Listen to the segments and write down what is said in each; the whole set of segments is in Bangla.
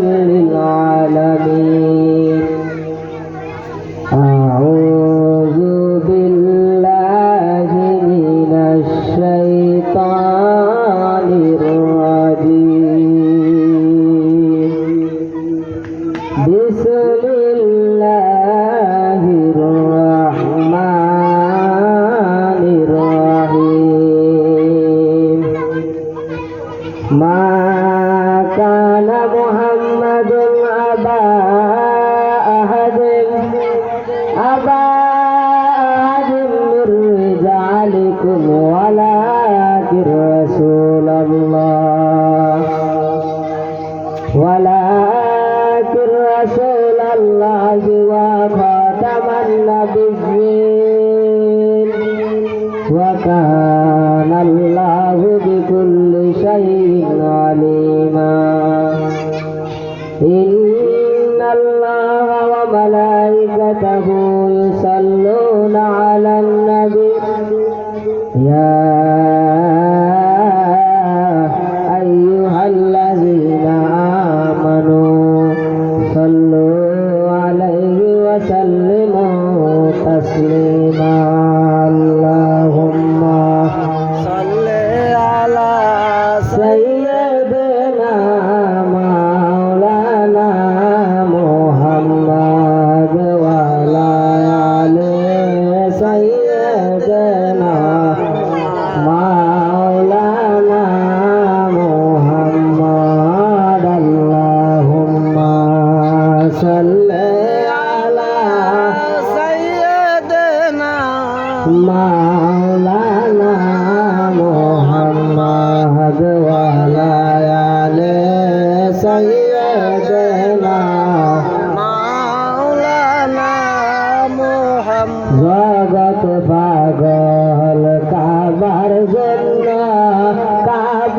للعالمين ॐ মাওলানা মোহাম্মদ ওয়ালা আলে সাইয়্যিদানা মাওলানা মোহাম্মদ জগত পাগল কাবার জন্য কাব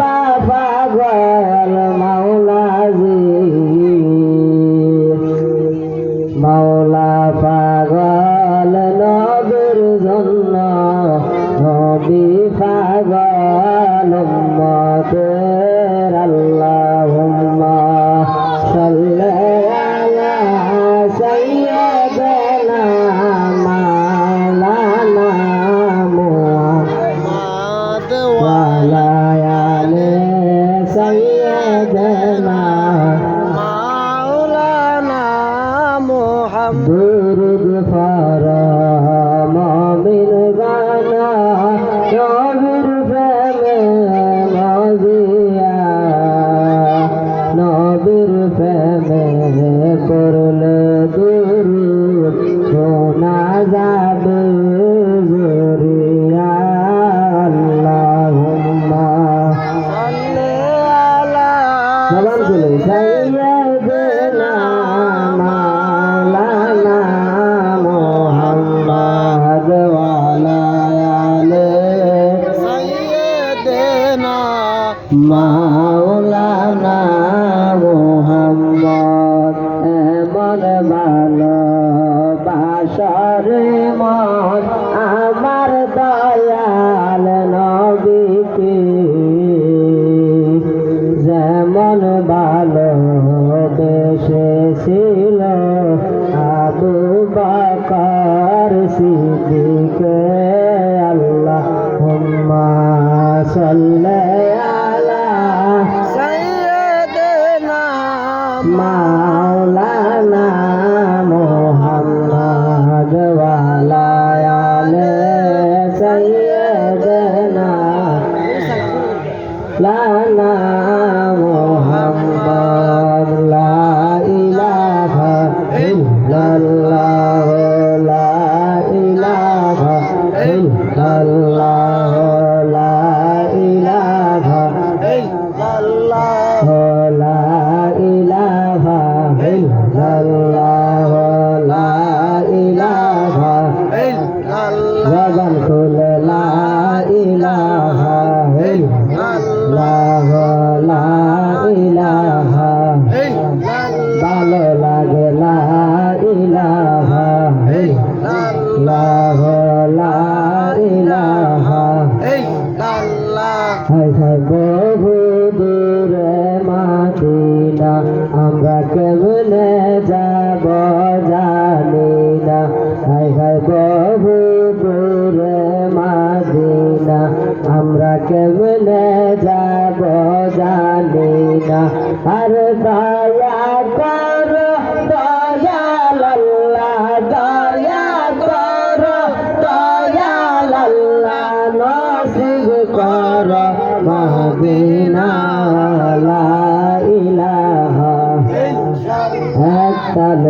ইল্লাল্লাহ কর মহদিনা লা ইলাহা একতাল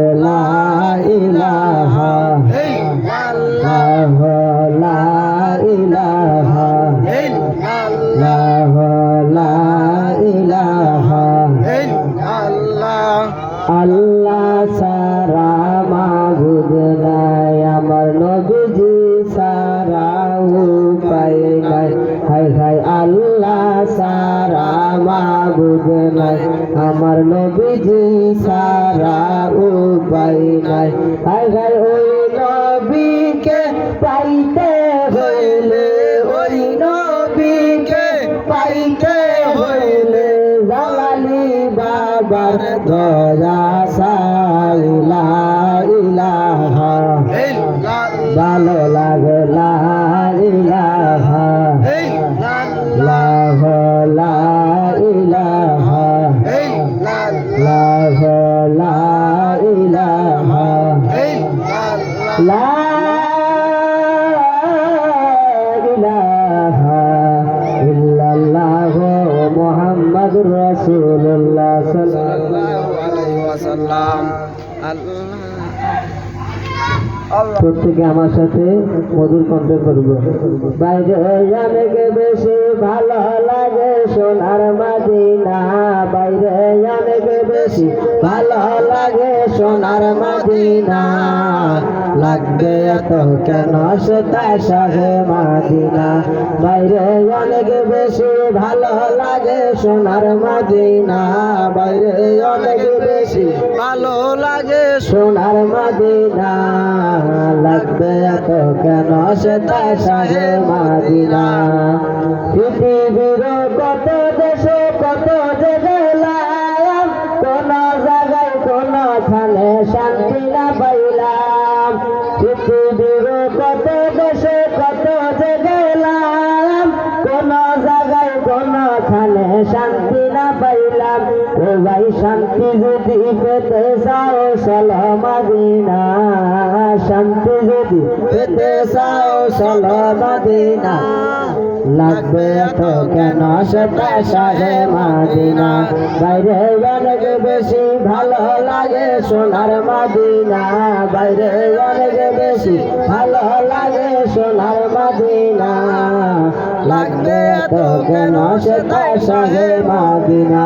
সারা উপায় নাই। হাই ওই নবীকে পাইতে হইলে ওই নবীকে পাইতে হইলে জালালি বাবার দয়া সাইলা ইলাহা ভালো লাগে লা ইলাহা ইল্লাল্লাহ মুহাম্মাদুর রাসূলুল্লাহ সাল্লাল্লাহু প্রত্যেকে আমার সাথে মধুর কণ্ঠে করব বাইরে অনেক বেশি ভালো লাগে সোনার মাদিনা। বাইরে অনেক বেশি ভালো লাগে সোনার মাদিনা। লাগবে এত কেন? সেটা সাহে মাদিনা। বাইরে অনেক বেশি ভালো লাগে সোনার মাদিনা। বাইরে অনেক বেশি ভালো লাগে সোনার মাদিনা। লাগবে এত কেন? সেটা সাহে মাদিনা। পৃথিবীর কত দেশে কত যে শান্তি যদি পেতে চাও সলমাদিনা শান্তি যদি পেতে চাও সলমাদিনা লাগবে এত কেন সেটা সাহে মাদিনা বাইরে অনেক বেশি ভালো লাগে সোনার মাদিনা বাইরে অনেক বেশি ভালো লাগে সোনার মাদিনা লাগবে এত কেন সেটা সাহে মাদিনা